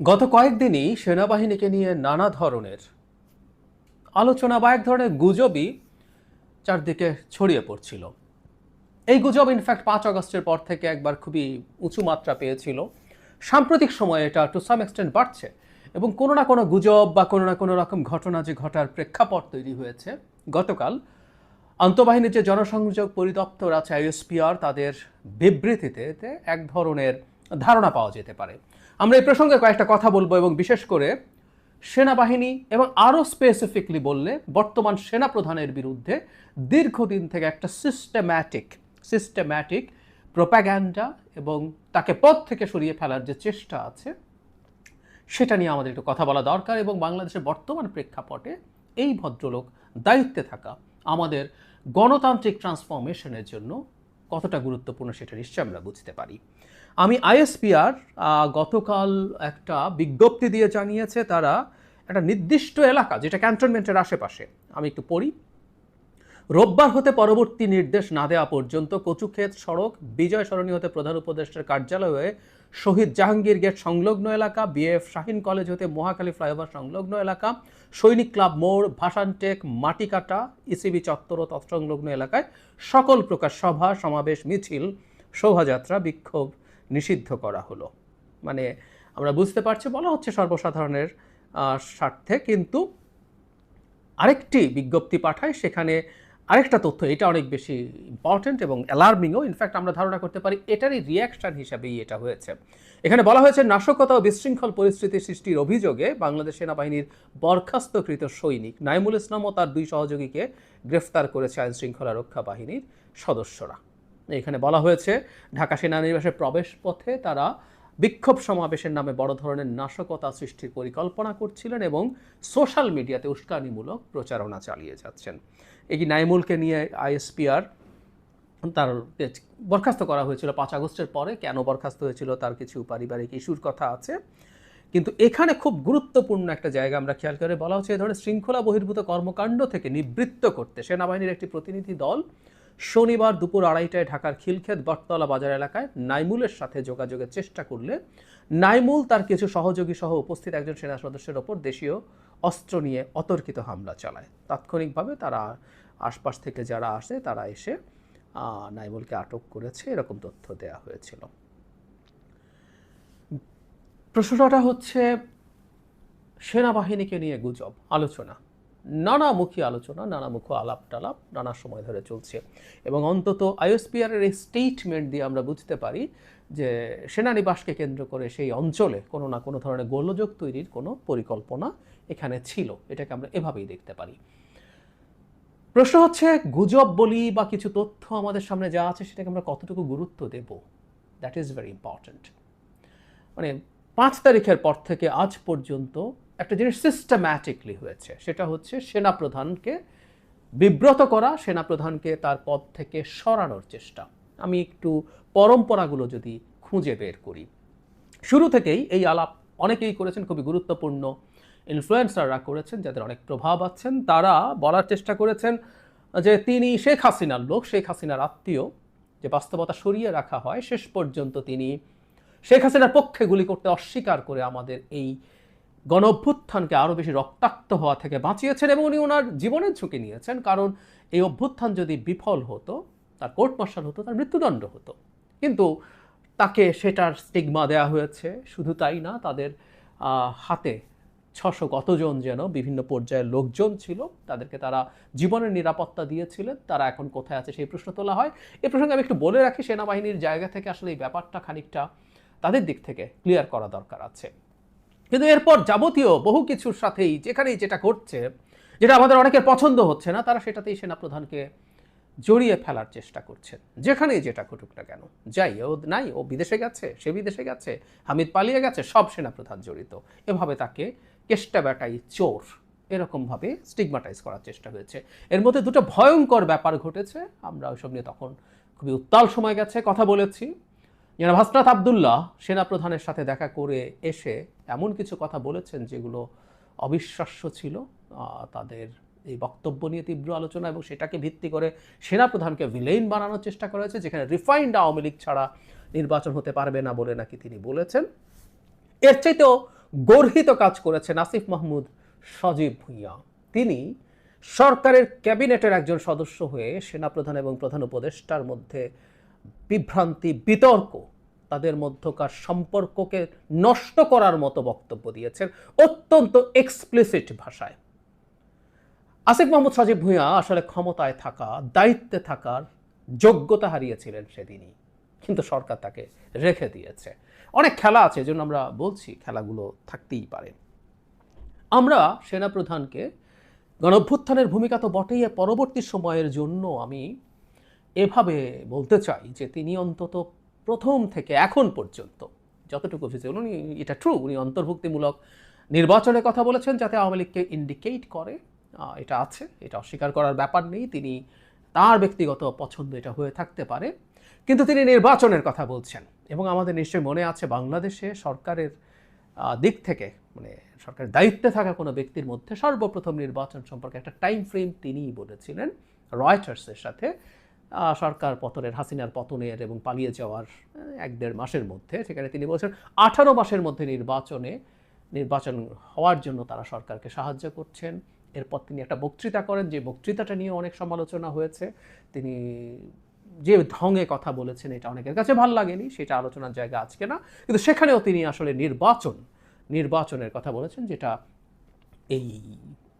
গত কয়েকদিনই সেনাবাহিনীকে নিয়ে নানা ধরনের আলোচনা বা এক ধরনের গুজবই চারদিকে ছড়িয়ে পড়ছিল। এই গুজব ইনফ্যাক্ট পাঁচ আগস্টের পর থেকে একবার খুবই উঁচু মাত্রা পেয়েছিল। সাম্প্রতিক সময়ে এটা টু সাম এক্সটেন্ট বাড়ছে এবং কোনো না কোনো গুজব বা কোনো না কোনো রকম ঘটনা যে ঘটার প্রেক্ষাপট তৈরি হয়েছে। গতকাল আন্তঃবাহিনীর যে জনসংযোগ পরিদপ্তর আছে আইএসপিআর তাদের বিবৃতিতে এক ধরনের ধারণা পাওয়া যেতে পারে। আমরা এই প্রসঙ্গে কয়েকটা কথা বলব এবং বিশেষ করে সেনাবাহিনী এবং আরও স্পেসিফিকলি বললে বর্তমান সেনা প্রধানের বিরুদ্ধে দীর্ঘদিন থেকে একটা সিস্টেম্যাটিক সিস্টেম্যাটিক প্রোপাগ্যান্ডা এবং তাকে পথ থেকে সরিয়ে ফেলার যে চেষ্টা আছে, সেটা নিয়ে আমাদের একটু কথা বলা দরকার এবং বাংলাদেশের বর্তমান প্রেক্ষাপটে এই ভদ্রলোক দায়িত্বে থাকা আমাদের গণতান্ত্রিক ট্রান্সফরমেশনের জন্য কতটা গুরুত্বপূর্ণ সেটা নিশ্চয়ই আমরা বুঝতে পারি। আমি আইএসপিআর গতকাল একটা বিজ্ঞপ্তি দিয়ে জানিয়েছে তারা একটা নির্দিষ্ট এলাকা, যেটা ক্যান্টনমেন্টের আশেপাশে, আমি একটু পড়ি, রোববার হতে পরবর্তী নির্দেশ না দেওয়া পর্যন্ত কচুক্ষেত সড়ক, বিজয় সরণী হতে প্রধান উপদেষ্টার কার্যালয়ে শহীদ জাহাঙ্গীর গেট সংলগ্ন এলাকা, বিএফ শাহিন কলেজ হতে মহাকালী ফ্লাইওভার সংলগ্ন এলাকা, সৈনিক ক্লাব মোড়, ভাসানটেক, মাটিকাটা, ইসিবি চত্বর ও তৎসংলগ্ন এলাকায় সকল প্রকার সভা, সমাবেশ, মিছিল, শোভাযাত্রা, বিক্ষোভ নিষিদ্ধ করা হলো। মানে আমরা বুঝতে পারছি বলা হচ্ছে সর্বসাধারণের স্বার্থে, কিন্তু আরেকটি বিজ্ঞপ্তি পাঠায়, সেখানে আরেকটা তথ্য, এটা অনেক বেশি ইম্পর্ট্যান্ট এবং অ্যালার্মিংও ইনফ্যাক্ট আমরা ধারণা করতে পারি, এটারই রিয়াকশন হিসাবেই এটা হয়েছে। এখানে বলা হয়েছে, নাশকতা ও বিশৃঙ্খল পরিস্থিতি সৃষ্টির অভিযোগে বাংলাদেশ সেনাবাহিনীর বরখাস্তকৃত সৈনিক নাইমুল ইসলাম ও তার দুই সহযোগীকে গ্রেফতার করেছে আইনশৃঙ্খলা রক্ষা বাহিনীর সদস্যরা। এখানে বলা হয়েছে, ঢাকা সেনানিবাসের প্রবেশ পথে তারা বিক্ষোভ সমাবেশের নামে বড় ধরনের নাশকতা সৃষ্টির পরিকল্পনা করছিলেন এবং সোশ্যাল মিডিয়াতে উস্কানিমূলক প্রচারণা চালিয়ে যাচ্ছেন। এই নাইমুলকে নিয়ে আইএসপিআর তার বরখাস্ত করা হয়েছিল পাঁচ আগস্টের পরে। কেন বরখাস্ত হয়েছিল তার কিছু পারিবারিক ইস্যুর কথা আছে। কিন্তু এখানে খুব গুরুত্বপূর্ণ একটা জায়গা আমরা খেয়াল করে বলা হচ্ছে এই ধরনের শৃঙ্খলা বহির্ভূত কর্মকাণ্ড থেকে নিবৃত্ত করতে সেনাবাহিনীর একটি প্রতিনিধি দল শনিবার দুপুর আড়াইটায় ঢাকার খিলক্ষেত বটতলা বাজার এলাকায় নাইমুলের সাথে যোগাযোগের চেষ্টা করলে নাইমুল তার কিছু সহযোগী সহ উপস্থিত একজন সেনা সদস্যের ওপর দেশীয় অস্ত্র নিয়ে অতর্কিত হামলা চালায়। তাৎক্ষণিকভাবে তারা আশপাশ থেকে যারা আসে, তারা এসে নাইমুলকে আটক করেছে, এরকম তথ্য দেওয়া হয়েছিল। প্রশ্নটা হচ্ছে, সেনাবাহিনীকে নিয়ে গুজব, আলোচনা। নানামুখী আলোচনা, নানামুখী আলাপ টালাপ নানা সময় ধরে চলছে। এবং অন্তত আইএসপিআর এর এই স্টেটমেন্ট দিয়ে আমরা বুঝতে পারি যে সেনানিবাসকে কেন্দ্র করে সেই অঞ্চলে কোনো না কোনো ধরনের গোলযোগ তৈরির কোনো পরিকল্পনা এখানে ছিল। এটাকে আমরা এভাবেই দেখতে পারি। প্রশ্ন হচ্ছে, গুজব বলি বা কিছু তথ্য আমাদের সামনে যা আছে সেটাকে আমরা কতটুকু গুরুত্ব দেব? দ্যাট ইজ ভেরি ইম্পর্ট্যান্ট মানে পাঁচ তারিখের পর থেকে আজ পর্যন্ত একটা জিনিস সিস্টেম্যাটিকলি হয়েছে। সেটা হচ্ছে সেনাপ্রধানকে বিব্রত করা, সেনাপ্রধানকে তার পদ থেকে সরানোর চেষ্টা। আমি একটু পরম্পরাগুলো যদি খুঁজে বের করি। শুরু থেকেই এই আলাপ অনেকেই করেছেন, খুবই গুরুত্বপূর্ণ ইনফ্লুয়েন্সাররা করেছেন, যাদের অনেক প্রভাব আছেন। তারা বলার চেষ্টা করেছেন যে তিনি শেখ হাসিনার লোক, শেখ হাসিনার আত্মীয়। যে বাস্তবতা সরিয়ে রাখা হয়, শেষ পর্যন্ত তিনি শেখ হাসিনার পক্ষে গুলি করতে অস্বীকার করে আমাদের এই গণ অভ্যুত্থানকে আরও বেশি রক্তাক্ত হওয়া থেকে বাঁচিয়েছেন এবং উনি ওনার জীবনের ঝুঁকি নিয়েছেন। কারণ এই অভ্যুত্থান যদি বিফল হতো, তার কোর্ট মার্শাল হতো, তার মৃত্যুদণ্ড হতো। কিন্তু তাকে সেটার স্টিগমা দেওয়া হয়েছে। শুধু তাই না, তাদের হাতে ছশো কতজন যেন বিভিন্ন পর্যায়ের লোকজন ছিল, তাদেরকে তারা জীবনের নিরাপত্তা দিয়েছিলেন। তারা এখন কোথায় আছে সেই প্রশ্ন তোলা হয়। এ প্রসঙ্গে আমি একটু বলে রাখি, সেনাবাহিনীর জায়গা থেকে আসলে এই ব্যাপারটা খানিকটা তাদের দিক থেকে ক্লিয়ার করা দরকার আছে। কিন্তু এরপর যাবতীয় বহু কিছুর সাথেই যেখানেই যেটা ঘটছে, যেটা আমাদের অনেকের পছন্দ হচ্ছে না, তারা সেটাতেই সেনাপ্রধানকে জড়িয়ে ফেলার চেষ্টা করছেন। যেখানেই যেটা ঘটুক না কেন। যাই ও নাই, ও বিদেশে গেছে, সে বিদেশে গেছে, হামিদ পালিয়ে গেছে, সব সেনাপ্রধান জড়িত। এভাবে তাকে কেষ্টা ব্যাটাই চোর এরকমভাবে স্টিগমাটাইজ করার চেষ্টা হয়েছে। এর মধ্যে দুটো ভয়ঙ্কর ব্যাপার ঘটেছে। আমরা ওইসব নিয়ে তখন খুবই উত্তাল সময় গেছে, কথা বলেছি। জনাব হাসনাত আবদুল্লাহ সেনাপ্রধানের সাথে দেখা করে এসে এমন কিছু কথা বলেছেন যেগুলো অবিশ্বাস্য ছিল তাদের এই বক্তব্য নিয়ে তীব্র আলোচনা এবং সেটাকে ভিত্তি করে সেনাপ্রধানকে ভিলেইন বানানোর চেষ্টা করা হয়েছে, যেখানে রিফাইন্ড আওয়ামী লীগ ছাড়া নির্বাচন হতে পারবে না বলে নাকি তিনি বলেছেন। এর চাইতেও গর্হিত কাজ করেছেন আসিফ মাহমুদ সজীব ভুঁইয়া। তিনি সরকারের ক্যাবিনেটের একজন সদস্য হয়ে সেনাপ্রধান এবং প্রধান উপদেষ্টার মধ্যে বিভ্রান্তি, বিতর্ক তাদের মধ্যকার সম্পর্ককে নষ্ট করার মতো বক্তব্য দিয়েছেন অত্যন্ত এক্সপ্লিসিট ভাষায়। আসিফ মাহমুদ সাজিব ভুঁইয়া আসলে ক্ষমতায় থাকা, দায়িত্বে থাকার যোগ্যতা হারিয়েছিলেন সেদিনই, কিন্তু সরকার তাকে রেখে দিয়েছে। অনেক খেলা আছে, এজন্য আমরা বলছি খেলাগুলো থাকতেই পারে। আমরা সেনাপ্রধানকে গণঅভ্যুত্থানের ভূমিকা তো বটেই পরবর্তী সময়ের জন্য আমি এভাবে বলতে চাই যে তিনি অন্তত প্রথম থেকে এখন পর্যন্ত যতটুকু ভিজিবল উনি, এটা ট্রু উনি অন্তর্ভুক্তিমূলক নির্বাচনের কথা বলেছেন যাতে আওয়ামী লীগকে ইন্ডিকেট করে। এটা আছে, এটা অস্বীকার করার ব্যাপার নেই, তিনি তার ব্যক্তিগত পছন্দ এটা হয়ে থাকতে পারে। কিন্তু তিনি নির্বাচনের কথা বলছেন এবং আমাদের নিশ্চয়ই মনে আছে বাংলাদেশে সরকারের দিক থেকে মানে সরকারের দায়িত্বে থাকা কোনো ব্যক্তির মধ্যে সর্বপ্রথম নির্বাচন সম্পর্কে একটা টাইম ফ্রেম তিনিই বলেছিলেন রয়টার্সের সাথে। সরকার পতনের, হাসিনার পতনের এবং পালিয়ে যাওয়ার এক দেড় মাসের মধ্যে সেখানে তিনি বলছেন আঠারো মাসের মধ্যে নির্বাচনে, নির্বাচন হওয়ার জন্য তারা সরকারকে সাহায্য করছেন। এরপর তিনি একটা বক্তৃতা করেন, যে বক্তৃতাটা নিয়ে অনেক সমালোচনা হয়েছে। তিনি যে ঢঙে কথা বলেছেন, এটা অনেকের কাছে ভালো লাগেনি, সেটা আলোচনার জায়গা আজকে না। কিন্তু সেখানেও তিনি আসলে নির্বাচন, নির্বাচনের কথা বলেছেন, যেটা এই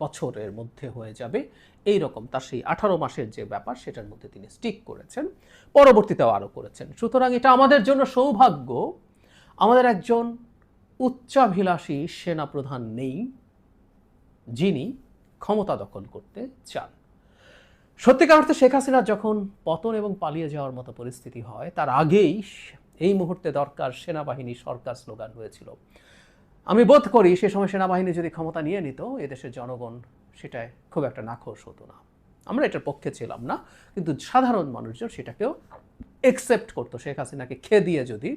বছরের মধ্যে হয়ে যাবে। এই রকম তার সেই আঠারো মাসের যে ব্যাপার, সেটার মধ্যে তিনি স্টিক করেছেন। পরবর্তীতেও আরও করেছেন। সুতরাং এটা আমাদের জন্য সৌভাগ্য। আমাদের একজন উচ্চাভিলাষী সেনাপ্রধান নেই, যিনি ক্ষমতা দখল করতে চান। সত্যিকার অর্থে শেখ হাসিনার যখন পতন এবং পালিয়ে যাওয়ার মতো পরিস্থিতি হয়, তার আগেই এই মুহূর্তে দরকার সেনাবাহিনী সরকার স্লোগান হয়েছিল। আমি বোধ করি সে সময় সেনাবাহিনী যদি ক্ষমতা নিয়ে নিত, এদেশের জনগণ সেটায় খুব একটা নাখোশ হতো না। আমরা এটার পক্ষে ছিলাম না, কিন্তু সাধারণ মানুষজন সেটাকেও একসেপ্ট করতো। শেখ হাসিনাকে খেয়ে দিয়ে যদি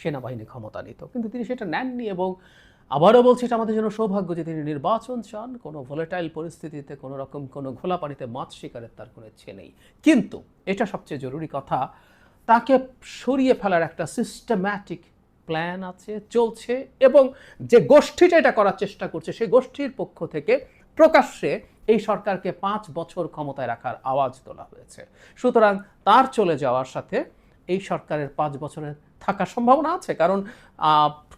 সেনাবাহিনী ক্ষমতা নিত। কিন্তু তিনি সেটা নেননি এবং আবারও বলছি, এটা আমাদের জন্য সৌভাগ্য যে তিনি নির্বাচন চান। কোনো ভোলেটাইল পরিস্থিতিতে, কোনো রকম কোনো ঘোলা পানিতে মাছ শিকারের তার কোনো ইচ্ছে নেই। কিন্তু এটা সবচেয়ে জরুরি কথা, তাকে সরিয়ে ফেলার একটা সিস্টেম্যাটিক প্ল্যান আছে, চলছে এবং যে গোষ্ঠীটা এটা করার চেষ্টা করছে, সেই গোষ্ঠীর পক্ষ থেকে প্রকাশ্যে এই সরকারকে পাঁচ বছর ক্ষমতায় রাখার আওয়াজ তোলা হয়েছে। সুতরাং তার চলে যাওয়ার সাথে এই সরকারের পাঁচ বছরের থাকার সম্ভাবনা আছে, কারণ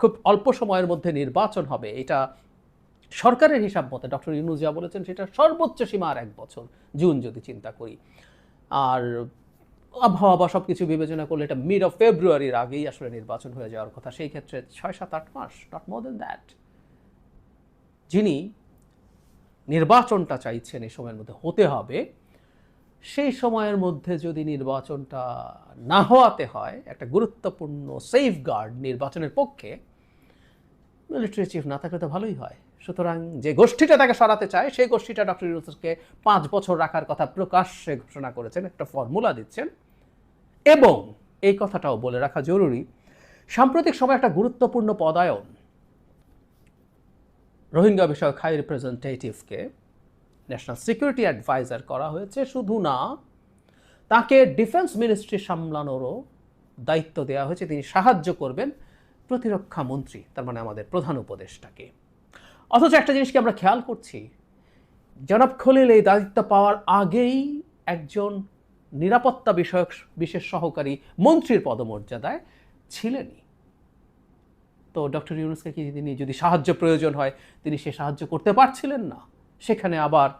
খুব অল্প সময়ের মধ্যে নির্বাচন হবে। এটা সরকারের হিসাব মতে, ডক্টর ইউনুস যা বলেছেন, সেটা সর্বোচ্চ সীমা আর এক বছর। জুন যদি চিন্তা করি। আর আবহাওয়া বা সব কিছু বিবেচনা করলে এটা মিড অফ ফেব্রুয়ারির আগেই আসলে নির্বাচন হয়ে যাওয়ার কথা। সেই ক্ষেত্রে ছয় সাত আট মাস নট মোর দেন দ্যাট যিনি নির্বাচনটা চাইছেন এই সময়ের মধ্যে হতে হবে, সেই সময়ের মধ্যে যদি নির্বাচনটা না হওয়াতে হয়, একটা গুরুত্বপূর্ণ সেফগার্ড নির্বাচনের পক্ষে মিলিটারি চিফ না থাকলে তো ভালোই হয়। সুতরাং যে গোষ্ঠীটা তাকে সরাতে চায়, সেই গোষ্ঠীটা ডক্টর ইউনুসকে পাঁচ বছর রাখার কথা প্রকাশ্যে ঘোষণা করেছেন, একটা ফর্মুলা দিচ্ছেন। এবং এই কথাটাও বলে রাখা জরুরি, সাম্প্রতিক সময় একটা গুরুত্বপূর্ণ পদায়ন রোহিঙ্গা বিষয়ক হাই রিপ্রেজেন্টেটিভকে, ন্যাশনাল সিকিউরিটি অ্যাডভাইজার করা হয়েছে। শুধু না, তাকে ডিফেন্স মিনিস্ট্রি সামলানোরও দায়িত্ব দেওয়া হয়েছে। তিনি সাহায্য করবেন প্রতিরক্ষা মন্ত্রী, তার মানে আমাদের প্রধান উপদেষ্টাকে। অথচ একটা জিনিসকে আমরা খেয়াল করছি, জনাব খলিল এই দায়িত্ব পাওয়ার আগেই একজন নিরাপত্তা বিষয়ক বিশেষ সহকারী মন্ত্রীর পদমর্যাদায় ছিলেনই। তো ডক্টর ইউনুসকে কি তিনি যদি সাহায্য প্রয়োজন হয়, তিনি সে সাহায্য করতে পারছিলেন না, সেখানে আবার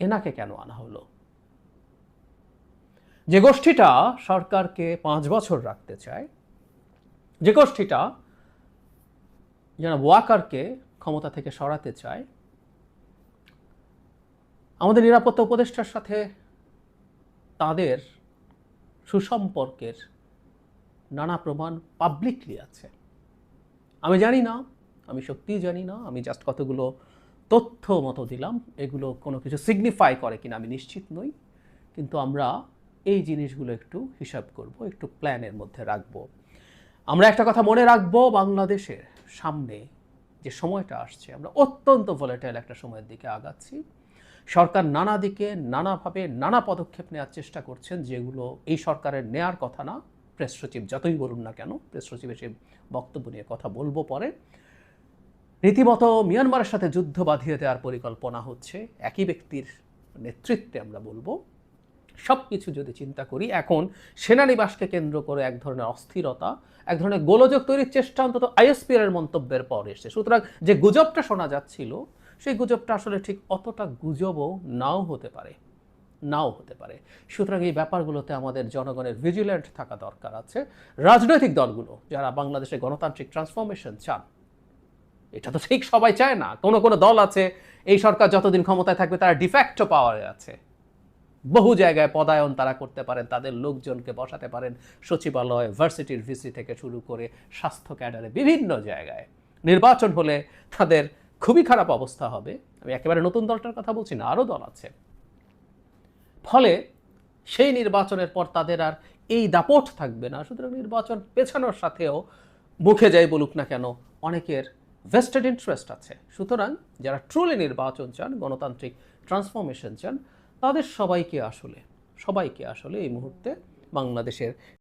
এনাকে কেন আনা হলো? যে গোষ্ঠীটা সরকারকে পাঁচ বছর রাখতে চায়, যে গোষ্ঠীটা জনাব ওয়াকারকে ক্ষমতা থেকে সরাতে চায়, আমাদের নিরাপত্তা উপদেষ্টার সাথে তাদের সুসম্পর্কের নানা প্রমাণ পাবলিকলি আছে। আমি জানি না, আমি সত্যিই জানি না, আমি জাস্ট কতগুলো তথ্য মতো দিলাম, এগুলো কোনো কিছু সিগনিফাই করে কিনা আমি নিশ্চিত নই, কিন্তু আমরা এই জিনিসগুলো একটু হিসাব করব, একটু প্ল্যানের মধ্যে রাখব। আমরা একটা কথা মনে রাখব বাংলাদেশের। সামনে যে সময়টা আসছে, আমরা অত্যন্ত ভলেটাইল একটা সময়ের দিকে আগাচ্ছি। সরকার নানা দিকে, নানাভাবে নানা পদক্ষেপ নেওয়ার চেষ্টা করছেন, যেগুলো এই সরকারের নেয়ার কথা না। প্রেস সচিব যতই বলুন না কেন, প্রেস সচিবের সেই বক্তব্য নিয়ে কথা বলব পরে। রীতিমতো মিয়ানমারের সাথে যুদ্ধ বাঁধিয়ে দেওয়ার পরিকল্পনা হচ্ছে, একই ব্যক্তির নেতৃত্বে আমরা বলব। সব কিছু যদি চিন্তা করি, এখন সেনানিবাসকে কেন্দ্র করে এক ধরনের অস্থিরতা, এক ধরনের গোলযোগ তৈরির চেষ্টা অন্তত আইএসপিআর এর মন্তব্যের পর এসছে। সুতরাং যে গুজবটা শোনা যাচ্ছিল, সেই গুজবটা আসলে ঠিক অতটা গুজবও নাও হতে পারে, নাও হতে পারে। সুতরাং এই ব্যাপারগুলোতে আমাদের জনগণের ভিজিল্যান্ট থাকা দরকার আছে। রাজনৈতিক দলগুলো যারা বাংলাদেশে গণতান্ত্রিক ট্রান্সফরমেশন চান, এটা তো ঠিক সবাই চায় না। কোনো কোনো দল আছে, এই সরকার যতদিন ক্ষমতায় থাকবে তারা ডিফ্যাক্টো পাওয়ারে আছে। বহু জায়গায় পদায়ন তারা করতে পারেন, তাদের লোকজনকে বসাতে পারেন। সচিবালয়, ভার্সিটির ভিসি থেকে শুরু করে স্বাস্থ্য ক্যাডারে বিভিন্ন জায়গায়। নির্বাচন হলে তাদের খুবই খারাপ অবস্থা হবে। আমি একেবারে নতুন দলটার কথা বলছি না, আরও দল আছে। ফলে সেই নির্বাচনের পর তাদের আর এই দাপট থাকবে না। সুতরাং নির্বাচন পেছানোর সাথেও মুখে যাই বলুক না কেন, অনেকের ভেস্টেড ইন্টারেস্ট আছে। সুতরাং যারা ট্রুলি নির্বাচন চান, গণতান্ত্রিক ট্রান্সফরমেশন চান তাদের সবাইকে আসলে সবাইকে আসলে এই মুহূর্তে বাংলাদেশের